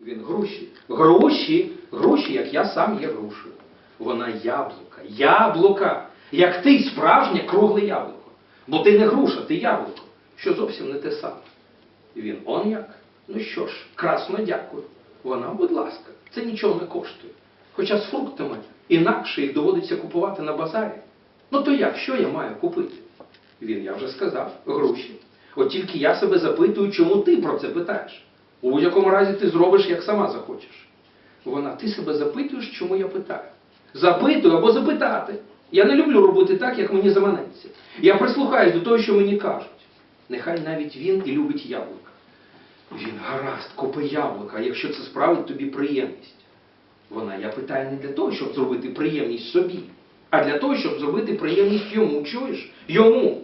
Він груші. Груші, груші, як я сам є грушею. Вона яблука. Яблука. Як ти справжнє кругле яблуко. Бо ти не груша, ти яблуко, що зовсім не те саме. Він он як. Ну що ж, красно дякую. Вона, будь ласка, це нічого не коштує. Хоча з фруктами інакше їх доводиться купувати на базарі. Ну то як, що я маю купити? Він, я вже сказав, груші. От тільки я себе запитую, чому ти про це питаєш. У будь-якому разі ти зробиш, як сама захочеш. Вона, ти себе запитуєш, чому я питаю. Запитую або запитати. Я не люблю робити так, як мені заманеться. Я прислухаюсь до того, що мені кажуть. Нехай навіть він і любить яблука. Він гаразд, купи яблука, якщо це справить тобі приємність. Вона, я питаю не для того, щоб зробити приємність собі, а для того, щоб зробити приємність йому. Чуєш? Йому.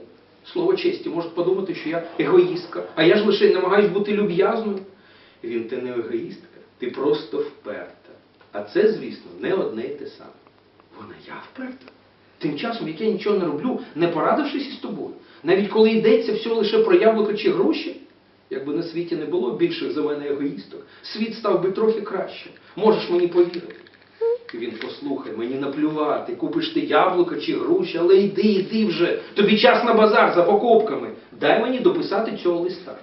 Слово честі, можуть подумати, що я егоїстка, а я ж лише намагаюсь бути люб'язною. Він ти не егоїстка, ти просто вперта. А це, звісно, не одне й те саме. Вона я вперта. Тим часом, як я нічого не роблю, не порадившись із тобою. Навіть коли йдеться все лише про яблуко чи гроші, якби на світі не було більших за мене егоїсток, світ став би трохи краще. Можеш мені повірити. Він послухай, мені наплювати, купиш ти яблука чи груші, але йди, йди вже. Тобі час на базар за покупками. Дай мені дописати цього листа.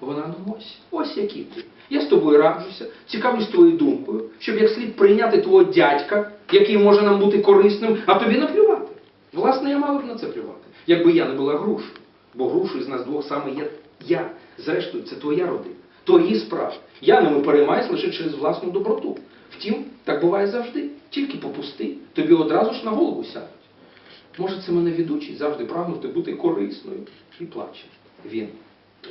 Вона ну ось, ось який ти. Я з тобою раджуся, цікавлюсь твоєю думкою, щоб як слід прийняти твого дядька, який може нам бути корисним, а тобі наплювати. Власне, я мала б на це плювати, якби я не була грушою. Бо грушою з нас двох саме є я. Зрештою, це твоя родина, твої справи. Я ними переймаюсь лише через власну доброту. Втім, так буває завжди. Тільки попусти, тобі одразу ж на голову сядуть. Може, це мене ведучий завжди прагнути бути корисною і плаче. Він.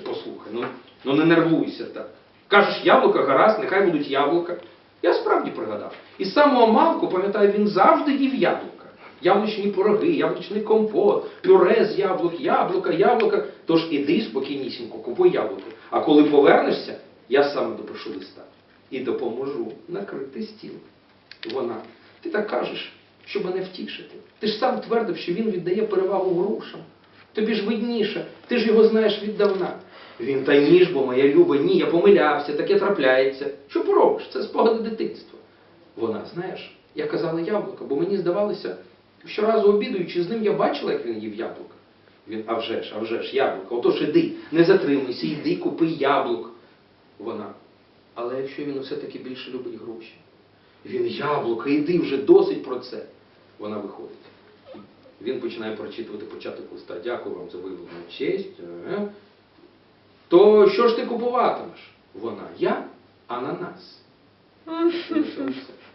Послухай, ну, ну не нервуйся так. Кажеш, яблука гаразд, нехай будуть яблука. Я справді пригадав. І самого малку, пам'ятаю, він завжди їв яблука. Яблучні пироги, яблучний компот, пюре з яблук, яблука, яблука. Тож іди спокійнісінько, купуй яблуки. А коли повернешся, я сам допишу листа і допоможу накрити стіл. Вона, ти так кажеш, щоб мене втішити. Ти ж сам твердив, що він віддає перевагу грушам. Тобі ж видніше, ти ж його знаєш віддавна. Він та ні ж, бо моя люба, ні, я помилявся, таке трапляється. Що поробиш? Це спогади дитинства. Вона, знаєш, я казала яблука, бо мені здавалося, щоразу обідуючи з ним, я бачила, як він їв яблука. Він, а вже ж, а вже ж, яблука. Отож іди, не затримуйся, йди, купи яблук. Вона. Але якщо він все-таки більше любить гроші, він яблука, іди вже досить про це. Вона виходить. Він починає прочитувати початок листа. Дякую вам за виявлену честь. То що ж ти купуватимеш? Вона я, ананас.